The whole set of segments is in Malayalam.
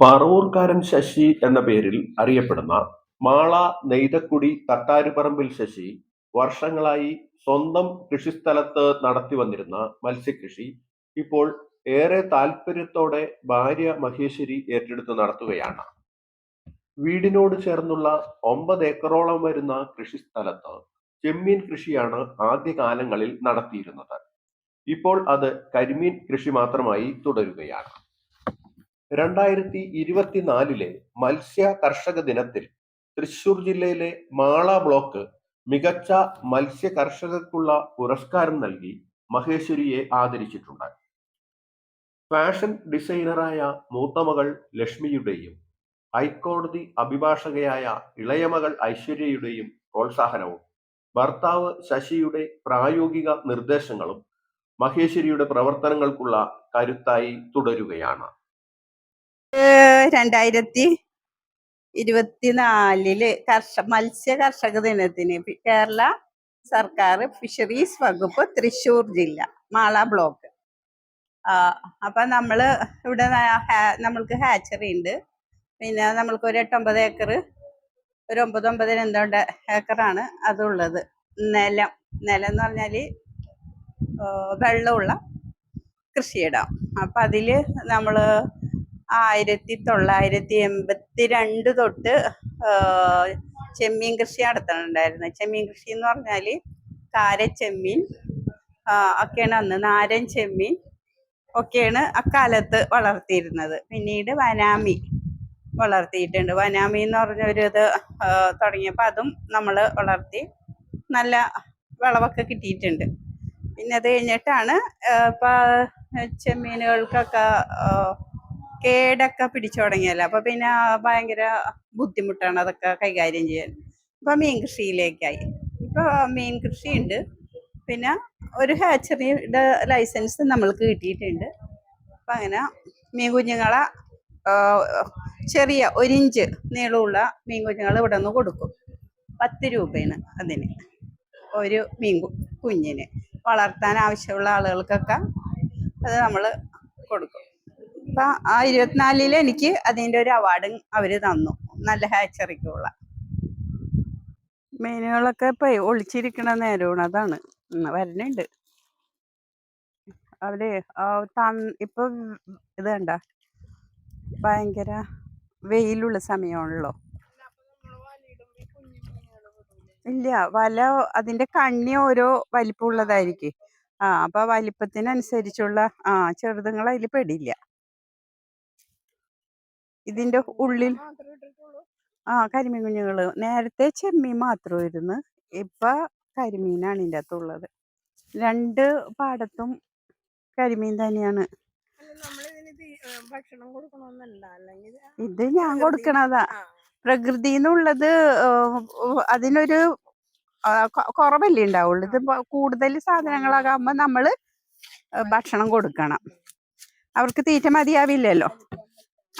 പറവൂർക്കാരൻ ശശി എന്ന പേരിൽ അറിയപ്പെടുന്ന മാള നെയ്തക്കുടി തട്ടാരുപറമ്പിൽ ശശി വർഷങ്ങളായി സ്വന്തം കൃഷിസ്ഥലത്ത് നടത്തി വന്നിരുന്ന മത്സ്യകൃഷി ഇപ്പോൾ ഏറെ താല്പര്യത്തോടെ ഭാര്യ മഹേശ്വരി ഏറ്റെടുത്ത് നടത്തുകയാണ്. വീടിനോട് ചേർന്നുള്ള ഒമ്പത് ഏക്കറോളം വരുന്ന കൃഷിസ്ഥലത്ത് ചെമ്മീൻ കൃഷിയാണ് ആദ്യകാലങ്ങളിൽ നടത്തിയിരുന്നത്. ഇപ്പോൾ അത് കരിമീൻ കൃഷി മാത്രമായി തുടരുകയാണ്. രണ്ടായിരത്തി ഇരുപത്തിനാലിലെ മത്സ്യ കർഷക ദിനത്തിൽ തൃശൂർ ജില്ലയിലെ മാള ബ്ലോക്ക് മികച്ച മത്സ്യ കർഷകർക്കുള്ള പുരസ്കാരം നൽകി മഹേശ്വരിയെ ആദരിച്ചിട്ടുണ്ട്. ഫാഷൻ ഡിസൈനറായ മൂത്തമകൾ ലക്ഷ്മിയുടെയും ഹൈക്കോടതി അഭിഭാഷകയായ ഇളയമകൾ ഐശ്വര്യയുടെയും പ്രോത്സാഹനവും ഭർത്താവ് ശശിയുടെ പ്രായോഗിക നിർദ്ദേശങ്ങളും മഹേശ്വരിയുടെ പ്രവർത്തനങ്ങൾക്കുള്ള കരുത്തായി തുടരുകയാണ്. രണ്ടായിരത്തി ഇരുപത്തിനാലിൽ കർഷ മത്സ്യ കർഷക ദിനത്തിന് കേരള സർക്കാർ ഫിഷറീസ് വകുപ്പ് തൃശ്ശൂർ ജില്ല മാള ബ്ലോക്ക്. അപ്പൊ നമ്മൾ ഇവിടെ നമ്മൾക്ക് ഹാച്ചറി ഉണ്ട്. പിന്നെ നമ്മൾക്ക് ഒരു എട്ടൊമ്പത് ഏക്കർ ഒരു ഒമ്പത് ഒമ്പതിന് എന്തോണ്ട് ഏക്കറാണ് അതുള്ളത്. നിലം നിലം എന്ന് പറഞ്ഞാൽ വെള്ളമുള്ള കൃഷിയിടം. അപ്പൊ അതിൽ നമ്മൾ ആയിരത്തി തൊള്ളായിരത്തി എൺപത്തി രണ്ട് തൊട്ട് ചെമ്മീൻ കൃഷി നടത്തുന്നുണ്ടായിരുന്നു ചെമ്മീൻ കൃഷി എന്ന് പറഞ്ഞാൽ കാരച്ചെമ്മീൻ ചെമ്മീൻ ഒക്കെയാണ് അന്ന് നാരൻ ചെമ്മീൻ ഒക്കെയാണ് അക്കാലത്ത് വളർത്തിയിരുന്നത്. പിന്നീട് വനാമി വളർത്തിയിട്ടുണ്ട്. വനാമി എന്ന് പറഞ്ഞൊരു ഇത് തുടങ്ങിയപ്പോൾ അതും നമ്മൾ വളർത്തി നല്ല വിളവൊക്കെ കിട്ടിയിട്ടുണ്ട്. പിന്നെ അത് കഴിഞ്ഞിട്ടാണ് ഇപ്പം ചെമ്മീനുകൾക്കൊക്കെ കേടൊക്കെ പിടിച്ചു തുടങ്ങിയല്ലോ? അപ്പൊ പിന്നെ ഭയങ്കര ബുദ്ധിമുട്ടാണ് അതൊക്കെ കൈകാര്യം ചെയ്യാൻ. ഇപ്പൊ മീൻ കൃഷിയിലേക്കായി. ഇപ്പൊ മീൻ കൃഷി ഉണ്ട് പിന്നെ ഒരു ഹാച്ചറിയുടെ ലൈസൻസ് നമ്മൾക്ക് കിട്ടിയിട്ടുണ്ട്. അപ്പൊ അങ്ങനെ മീൻ കുഞ്ഞുങ്ങളെ ചെറിയ ഒരിഞ്ച് നീളമുള്ള മീൻ കുഞ്ഞുങ്ങൾ ഇവിടെ നിന്ന് കൊടുക്കും. പത്ത് രൂപയാണ് അതിന്. ഒരു മീൻ കുഞ്ഞിന്. വളർത്താൻ ആവശ്യമുള്ള ആളുകൾക്കൊക്കെ അത് നമ്മൾ കൊടുക്കും. അപ്പം ആ ഇരുപത്തിനാലിൽ എനിക്ക് അതിന്റെ ഒരു അവാർഡ് അവർ തന്നു. നല്ല ഹാച്ചറിക്കുള്ള മീനുകളൊക്കെ ഇപ്പൊ ഒളിച്ചിരിക്കണ നേരമാണ് അതാണ്. വരണുണ്ട്. അവർ ഇപ്പൊ ഇത് കണ്ട? ഭയങ്കര വെയിലുള്ള സമയമാണല്ലോ ഇല്ല വല അതിന്റെ കണ്ണി ഓരോ വലിപ്പമുള്ളതായിരിക്കും. ആ അപ്പൊ വലിപ്പത്തിനനുസരിച്ചുള്ള ആ ചെറുതുങ്ങൾ അതിൽ പെടില്ല. ഇതിന്റെ ഉള്ളിൽ ആ കരിമീൻ കുഞ്ഞുങ്ങൾ നേരത്തെ ചെമ്മീൻ മാത്രമായിരുന്നു. ഇപ്പൊ കരിമീനാണ് ഇതിന്റെ അകത്തുള്ളത് രണ്ട് പാടത്തും കരിമീൻ തന്നെയാണ്. ഇത് ഞാൻ കൊടുക്കണതാ. പ്രകൃതി എന്നുള്ളത് അതിനൊരു കുറവല്ലേ ഉണ്ടാവുള്ളൂ. ഇത് കൂടുതൽ സാധനങ്ങളാകുമ്പോ നമ്മൾ ഭക്ഷണം കൊടുക്കണം. അവർക്ക് തീറ്റ മതിയാവില്ലല്ലോ.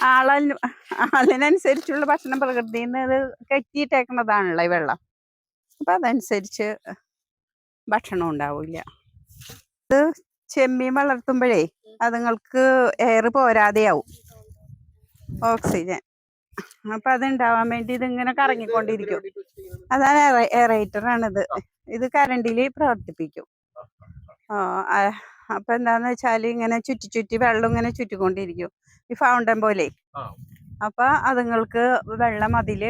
ആള ആളിനനുസരിച്ചുള്ള ഭക്ഷണം പ്രകൃതിയിൽ നിന്ന് ഇത് കെട്ടിയിട്ടേക്കണതാണല്ലോ ഈ വെള്ളം. അപ്പൊ അതനുസരിച്ച് ഭക്ഷണം ഉണ്ടാവില്ല. ഇത് ചെമ്മീൻ വളർത്തുമ്പോഴേ അതുങ്ങൾക്ക് എയർ പോരാതെയാവും. ഓക്സിജൻ. അപ്പൊ അത് ഉണ്ടാവാൻ വേണ്ടി ഇതിങ്ങനെ കറങ്ങിക്കൊണ്ടിരിക്കും. അതാണ് എറേറ്ററാണിത്. ഇത് കറണ്ടിൽ പ്രവർത്തിപ്പിക്കും. ആ, അപ്പൊ എന്താന്ന് വെച്ചാൽ ഇങ്ങനെ ചുറ്റി ചുറ്റി വെള്ളം ഇങ്ങനെ ചുറ്റിക്കൊണ്ടിരിക്കും. ഈ ഫൗണ്ടൻ പോലെ. ആ. അപ്പൊ അതുങ്ങൾക്ക് വെള്ളം അതിൽ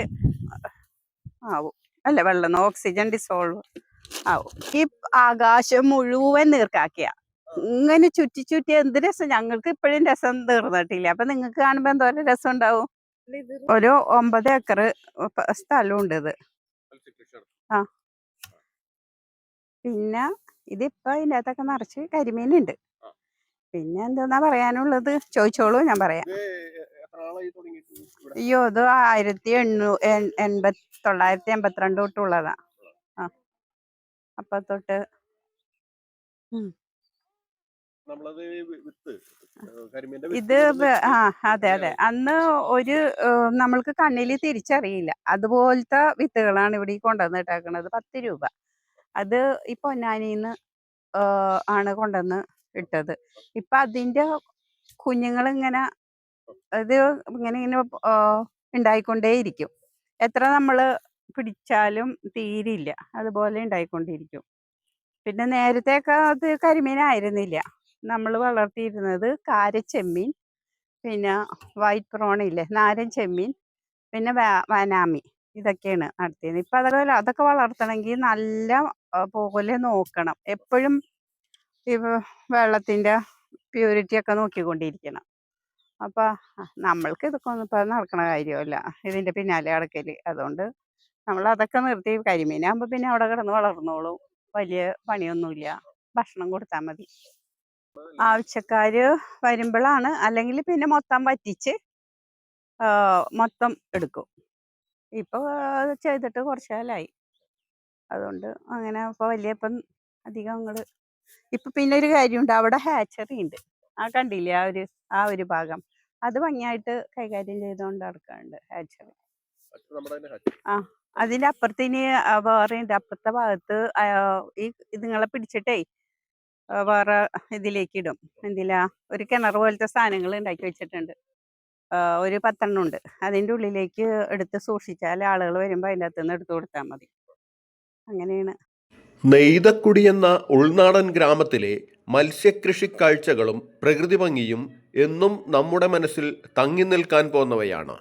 ആവും. അല്ല വെള്ളം ഓക്സിജൻ ഡിസോൾവ് ആവും. ഈ ആകാശം മുഴുവൻ നീർക്കാക്കിയ. ഇങ്ങനെ ചുറ്റി ചുറ്റി എന്ത് രസം? ഞങ്ങൾക്ക് ഇപ്പോഴും രസം തീർന്നിട്ടില്ല. അപ്പൊ നിങ്ങൾക്ക് കാണുമ്പോ എന്തോരം രസം ഉണ്ടാവും. ഒരു ഒമ്പത് ഏക്കർ സ്ഥലമുണ്ട് ഇത്. ആ. പിന്നെ ഇതിപ്പോ അതിന്റെ അകത്തൊക്കെ നിറച്ച് കരിമീനുണ്ട്. പിന്നെ എന്താ പറയാനുള്ളത്? ചോദിച്ചോളൂ ഞാൻ പറയാം. അയ്യോ ഇത് ആയിരത്തി എണ്ണൂ എൺ- എൺപത്തി തൊള്ളായിരത്തി എൺപത്തിരണ്ട് തൊട്ടുള്ളതാ ആ. അപ്പൊ തൊട്ട് ഇത് ആ അതെ അതെ. അന്ന് ഒരു നമ്മൾക്ക് കണ്ണിൽ തിരിച്ചറിയില്ല. അതുപോലത്തെ വിത്തുകളാണ് ഇവിടെ കൊണ്ടുവന്നിട്ടേക്കുന്നത് കൊണ്ടുവന്നിട്ടേക്കണത് പത്ത് രൂപ. അത് ഈ പൊന്നാനിന്ന് ആണ് കൊണ്ടുവന്ന് ഇട്ടത്. ഇപ്പൊ അതിന്റെ കുഞ്ഞുങ്ങൾ ഇങ്ങനെ ഇത് ഇങ്ങനെ ഇങ്ങനെ ഉണ്ടായിക്കൊണ്ടേയിരിക്കും എത്ര നമ്മൾ പിടിച്ചാലും തീരില്ല. അതുപോലെ ഉണ്ടായിക്കൊണ്ടിരിക്കും പിന്നെ നേരത്തെയൊക്കെ അത് കരിമീനായിരുന്നില്ല. നമ്മൾ വളർത്തിയിരുന്നത് കാരച്ചെമ്മീൻ പിന്നെ വൈറ്റ് പ്രോൺ ഇല്ലേ നാരൻ ചെമ്മീൻ പിന്നെ വനാമി. ഇതൊക്കെയാണ് നടത്തിയത്. ഇപ്പം അതുപോലെ അതൊക്കെ വളർത്തണമെങ്കിൽ നല്ല പോലെ നോക്കണം. എപ്പോഴും ഈ വെള്ളത്തിന്റെ പ്യൂരിറ്റി ഒക്കെ നോക്കിക്കൊണ്ടിരിക്കണം. അപ്പോൾ നമ്മൾക്ക് ഇതൊക്കെ ഒന്നും ഇപ്പം നടക്കണ കാര്യമല്ല. ഇതിന്റെ പിന്നാലെ അടക്കൽ അതുകൊണ്ട് നമ്മൾ അതൊക്കെ നിർത്തി. കരിമീനാകുമ്പോൾ പിന്നെ അവിടെ കിടന്ന് വളർന്നോളും. വലിയ പണിയൊന്നുമില്ല. ഭക്ഷണം കൊടുത്താൽ മതി. ആവശ്യക്കാർ വരുമ്പോഴാണ്. അല്ലെങ്കിൽ പിന്നെ മൊത്തം വറ്റിച്ച് മൊത്തം എടുക്കും. ഇപ്പോൾ ചെയ്തിട്ട് കുറച്ച് കാലമായി അതുകൊണ്ട് അങ്ങനെ ഇപ്പോൾ വലിയ ഇപ്പം അധികം അങ്ങോട്ട് ഇപ്പം പിന്നെ ഒരു കാര്യമുണ്ട് അവിടെ ഹാച്ചറി ഉണ്ട് ആ കണ്ടില്ലേ? ആ ഒരു ആ ഒരു ഭാഗം. അത് ഭംഗിയായിട്ട് കൈകാര്യം ചെയ്തുകൊണ്ട് നടക്കാറുണ്ട് ഹാച്ചറി ആ അതിന്റെ അപ്പുറത്തിന് വേറെ ഉണ്ട് അപ്പുറത്തെ ഭാഗത്ത് ഈ ഇതുങ്ങളെ പിടിച്ചിട്ടേ വേറെ ഇതിലേക്ക് ഇടും. എന്തിലാ? ഒരു കിണർ പോലത്തെ സാധനങ്ങൾ ഉണ്ടാക്കി വെച്ചിട്ടുണ്ട്. ഒരു പത്തെണ്ണം ഉണ്ട് അതിന്റെ ഉള്ളിലേക്ക് എടുത്ത് സൂക്ഷിച്ചാൽ ആളുകൾ വരുമ്പോൾ അതിന്റെ അകത്ത് നിന്ന് എടുത്തു കൊടുത്താൽ മതി. അങ്ങനെയാണ്. നെയ്തക്കുടി എന്ന ഉൾനാടൻ ഗ്രാമത്തിലെ മത്സ്യകൃഷി കാഴ്ചകളും പ്രകൃതി ഭംഗിയും എന്നും നമ്മുടെ മനസ്സിൽ തങ്ങി നിൽക്കാൻ പോന്നവയാണ്